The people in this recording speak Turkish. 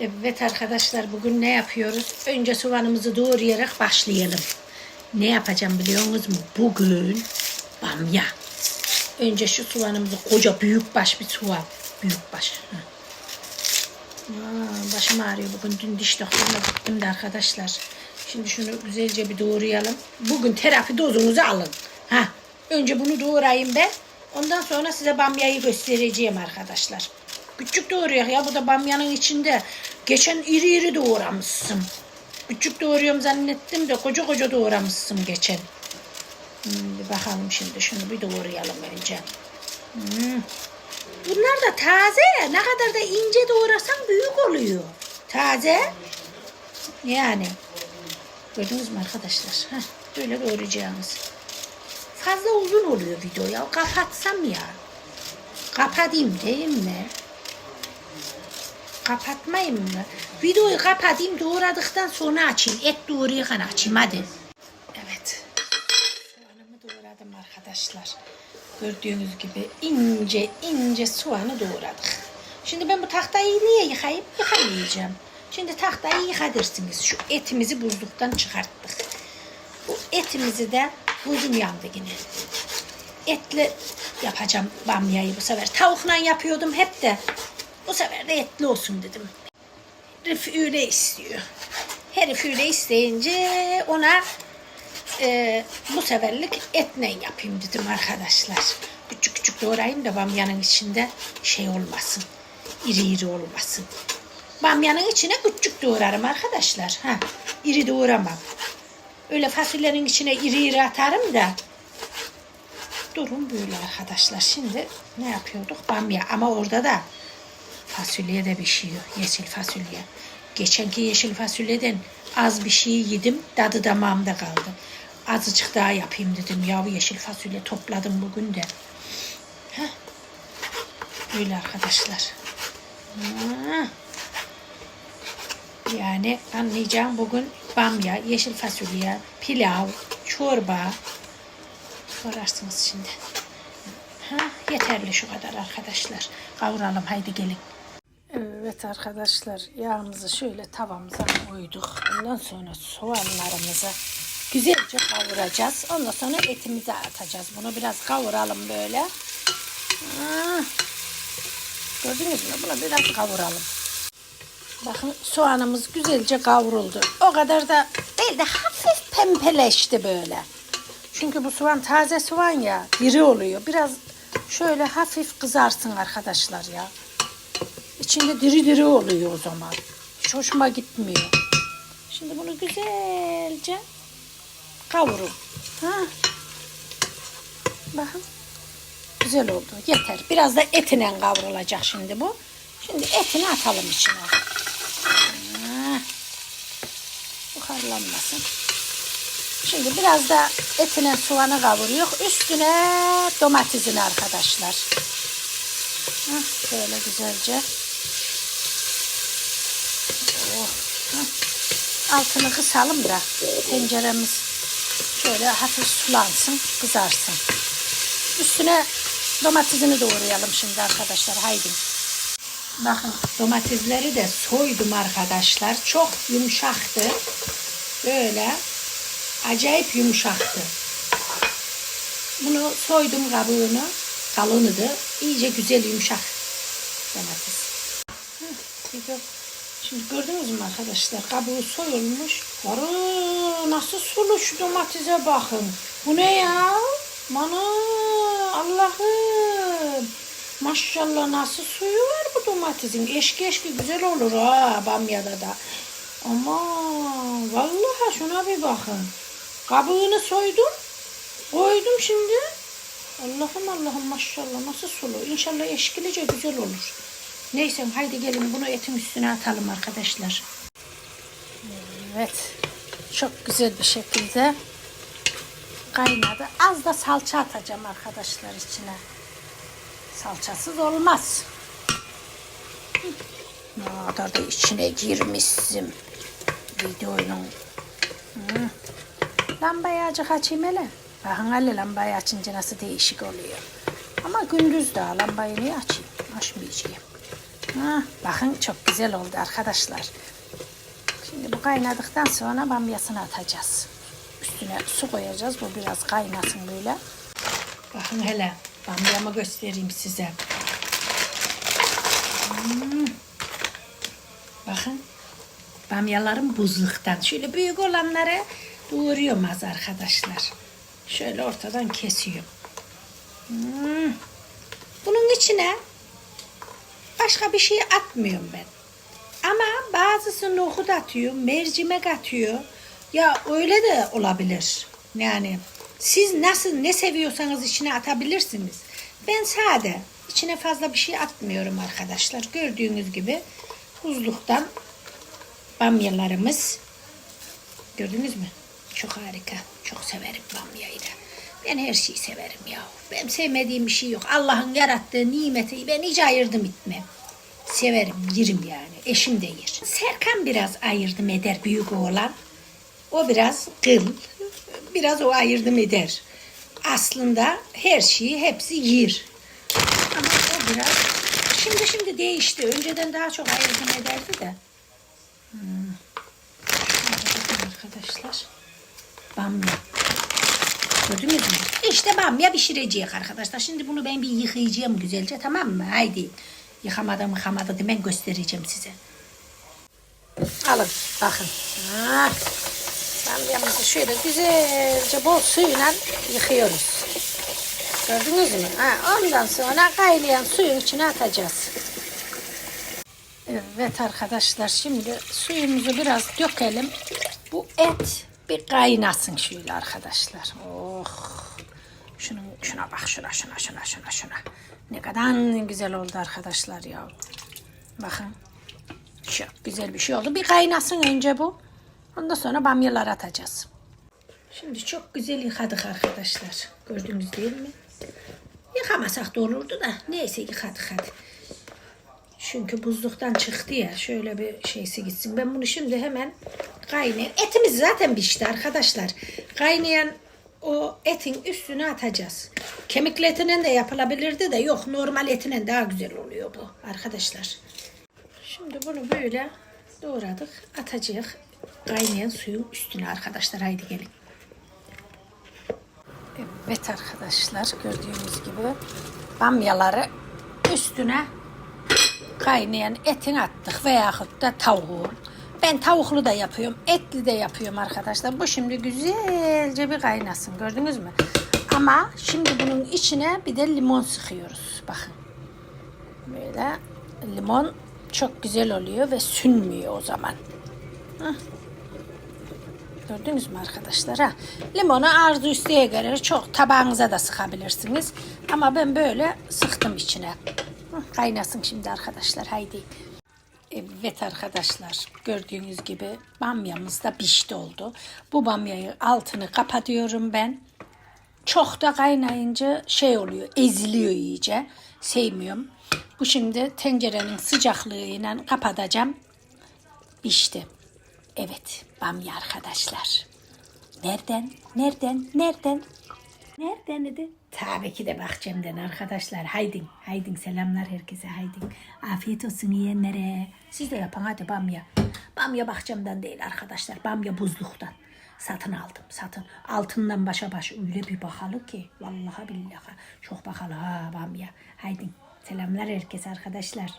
Evet arkadaşlar bugün ne yapıyoruz? Önce soğanımızı doğrayarak başlayalım. Ne yapacağım biliyorsunuz mu? Bugün bamya. Önce şu soğanımızı koca büyük baş bir soğan. Büyük baş. Aa, başım ağrıyor bugün. Dün diş doktoruna gittim de arkadaşlar. Şimdi şunu güzelce bir doğrayalım. Bugün terapi dozunuzu alın. Ha, önce bunu doğrayayım ben. Ondan sonra size bamyayı göstereceğim arkadaşlar. Küçük doğruyor ya. Bu da bamyanın içinde. Geçen iri iri doğramışsın. Küçük doğruyorum zannettim de koca koca doğramışsın geçen. Hmm, bakalım şimdi. Şunu bir doğrayalım önce. Hmm. Bunlar da taze. Ne kadar da ince doğrasan büyük oluyor. Taze. Yani. Gördünüz mü arkadaşlar? Heh, böyle doğrayacağımız. Fazla uzun oluyor video ya. Kapatsam ya. Kapatayım değil mi? Kapatmayayım mı? Videoyu kapatayım doğradıktan sonra açayım. Et doğrayırken açayım hadi. Evet. Soğanımı doğradım arkadaşlar. Gördüğünüz gibi ince ince soğanı doğradık. Şimdi ben bu tahtayı niye yıkayıp yıkamayacağım. Şimdi tahtayı yıkadırsınız. Şu etimizi buzluktan çıkarttık. Bu etimizi de buzum yandı yine. Etli yapacağım bamyayı bu sefer. Tavukla yapıyordum hep de. Bu sefer de etli olsun dedim. Herif öyle istiyor. Herif öyle isteyince ona e, bu seferlik etle yapayım dedim arkadaşlar. Küçük küçük doğrayayım da bamyanın içinde şey olmasın. İri iri olmasın. Bamyanın içine küçük doğrarım arkadaşlar. Ha, iri doğramam. Öyle fasulyenin içine iri iri atarım da. Durum böyle arkadaşlar. Şimdi ne yapıyorduk? Bamya. Ama orada da fasulye de pişiyor. Yeşil fasulye. Geçenki yeşil fasulyeden az bir şey yedim. Tadı damağımda kaldı. Azıcık daha yapayım dedim. Ya yeşil fasulye topladım bugün de. Heh. Böyle arkadaşlar. Yani anlayacağım bugün bamya, yeşil fasulye, pilav, çorba sorarsınız şimdi. Ha, yeterli şu kadar arkadaşlar. Kavuralım haydi gelin. Evet arkadaşlar yağımızı şöyle tavamıza koyduk. Ondan sonra soğanlarımızı güzelce kavuracağız. Ondan sonra etimizi atacağız. Bunu biraz kavuralım böyle. Gördünüz mü? Bunu biraz kavuralım. Bakın soğanımız güzelce kavruldu. O kadar da değil de hafif pembeleşti böyle. Çünkü bu soğan taze soğan ya diri oluyor. Biraz şöyle hafif kızarsın arkadaşlar ya. İçinde diri diri oluyor o zaman. Hiç hoşuma gitmiyor. Şimdi bunu güzelce kavurun. Ha. Bakın. Güzel oldu. Yeter. Biraz da etine kavrulacak şimdi bu. Şimdi etini atalım içine. Ha. Buharlanmasın. Şimdi biraz da etine soğanı kavuruyor. Üstüne domatesini arkadaşlar. Hah, Böyle güzelce. Altını kısalım da tenceremiz şöyle hafif sulansın, kızarsın. Üstüne domatesini doğrayalım şimdi arkadaşlar. Haydi. Bakın domatesleri de soydum arkadaşlar. Çok yumuşaktı. Böyle acayip yumuşaktı. Bunu soydum kabuğunu. Kalınıdı. İyice güzel yumuşak domates. Hı, Şimdi gördünüz mü arkadaşlar? Kabuğu soyulmuş. Arı, nasıl sulu şu domatese bakın. Bu ne ya? Mana Allah'ım. Maşallah nasıl suyu var bu domatesin. Eşki eşki güzel olur ha bamyada da. Ama vallahi şuna bir bakın. Kabuğunu soydum. Koydum şimdi. Allah'ım Allah'ım maşallah nasıl sulu. İnşallah eşkilice güzel olur. Neyse haydi gelin bunu etin üstüne atalım arkadaşlar. Evet. Çok güzel bir şekilde kaynadı. Az da salça atacağım arkadaşlar içine. Salçasız olmaz. Ne kadar da içine girmişsin. Videonun. Lambayı azıcık açayım hele. Bakın hele lambayı açınca nasıl değişik oluyor. Ama gündüz daha lambayı niye açayım? Açmayacağım. Ha, bakın çok güzel oldu arkadaşlar. Şimdi bu kaynadıktan sonra bamyasını atacağız. Üstüne su koyacağız. Bu biraz kaynasın böyle. Bakın hele bamyamı göstereyim size. Hmm. Bakın bamyalarım buzluktan. Şöyle büyük olanları doğruyorum az arkadaşlar. Şöyle ortadan kesiyorum. Hmm. Bunun içine başka bir şey atmıyorum ben. Ama bazısı nohut atıyor, mercimek atıyor. Ya öyle de olabilir. Yani siz nasıl ne seviyorsanız içine atabilirsiniz. Ben sade içine fazla bir şey atmıyorum arkadaşlar. Gördüğünüz gibi buzluktan bamyalarımız gördünüz mü? Çok harika. Çok severim bamyayı da. Ben her şeyi severim ya. Benim sevmediğim bir şey yok. Allah'ın yarattığı nimeti ben hiç ayırdım etmem. Severim, yerim yani. Eşim de yer. Serkan biraz ayırdım eder büyük oğlan. O biraz kıl. Biraz o ayırdım eder. Aslında her şeyi hepsi yer. Ama o biraz şimdi şimdi değişti. Önceden daha çok ayırdım ederdi de. Hmm. Arkadaşlar. Bamya. Gördünüz mü? İşte bamya pişireceğiz arkadaşlar. Şimdi bunu ben bir yıkayacağım güzelce tamam mı? Haydi. Yıkamadı ben göstereceğim size. Alın bakın. Ha. Bamyamızı şöyle güzelce bol suyla yıkıyoruz. Gördünüz mü? Ha, ondan sonra kaynayan suyun içine atacağız. Evet arkadaşlar şimdi suyumuzu biraz dökelim. Bu et bir kaynasın şöyle arkadaşlar. Oh. Şunun şuna bak şuna şuna şuna şuna şuna. Ne kadar güzel oldu arkadaşlar ya. Bakın. Çok güzel bir şey oldu. Bir kaynasın önce bu. Ondan sonra bamyaları atacağız. Şimdi çok güzel yıkadık arkadaşlar. Gördünüz değil mi? Yıkamasak da olurdu da. Neyse yıkadık hadi. Çünkü buzluktan çıktı ya. Şöyle bir şeysi gitsin. Ben bunu şimdi hemen kaynayan. Etimiz zaten pişti arkadaşlar. Kaynayan o etin üstüne atacağız. Kemikli etinin de yapılabilirdi de yok normal etinin daha güzel oluyor bu arkadaşlar. Şimdi bunu böyle doğradık. Atacağız kaynayan suyun üstüne arkadaşlar. Haydi gelin. Evet arkadaşlar gördüğünüz gibi bamyaları üstüne kaynayan etin attık veyahut da tavuğun. Ben tavuklu da yapıyorum, etli de yapıyorum arkadaşlar. Bu şimdi güzelce bir kaynasın gördünüz mü? Ama şimdi bunun içine bir de limon sıkıyoruz. Bakın. Böyle limon çok güzel oluyor ve sünmüyor o zaman. Hah. Gördünüz mü arkadaşlar? Ha? Limonu arzu isteğe göre çok tabağınıza da sıkabilirsiniz. Ama ben böyle sıktım içine. Kaynasın şimdi arkadaşlar. Haydi. Evet arkadaşlar gördüğünüz gibi bamyamız da pişti oldu. Bu bamyayı altını kapatıyorum ben. Çok da kaynayınca şey oluyor eziliyor iyice. Sevmiyorum. Bu şimdi tencerenin sıcaklığıyla kapatacağım. Pişti. Evet, bamya arkadaşlar. Nereden? Nereden? Nereden? Nereden idi? Tabii ki de bahçemden arkadaşlar. Haydin, haydin selamlar herkese haydin. Afiyet olsun yiyenlere. Siz de yapın hadi bamya. Bamya bahçemden değil arkadaşlar. Bamya buzluktan. Satın aldım satın. Altından başa baş öyle bir bakalı ki. Vallahi billahi. Çok bakalı ha bamya. Haydin. Selamlar herkese arkadaşlar.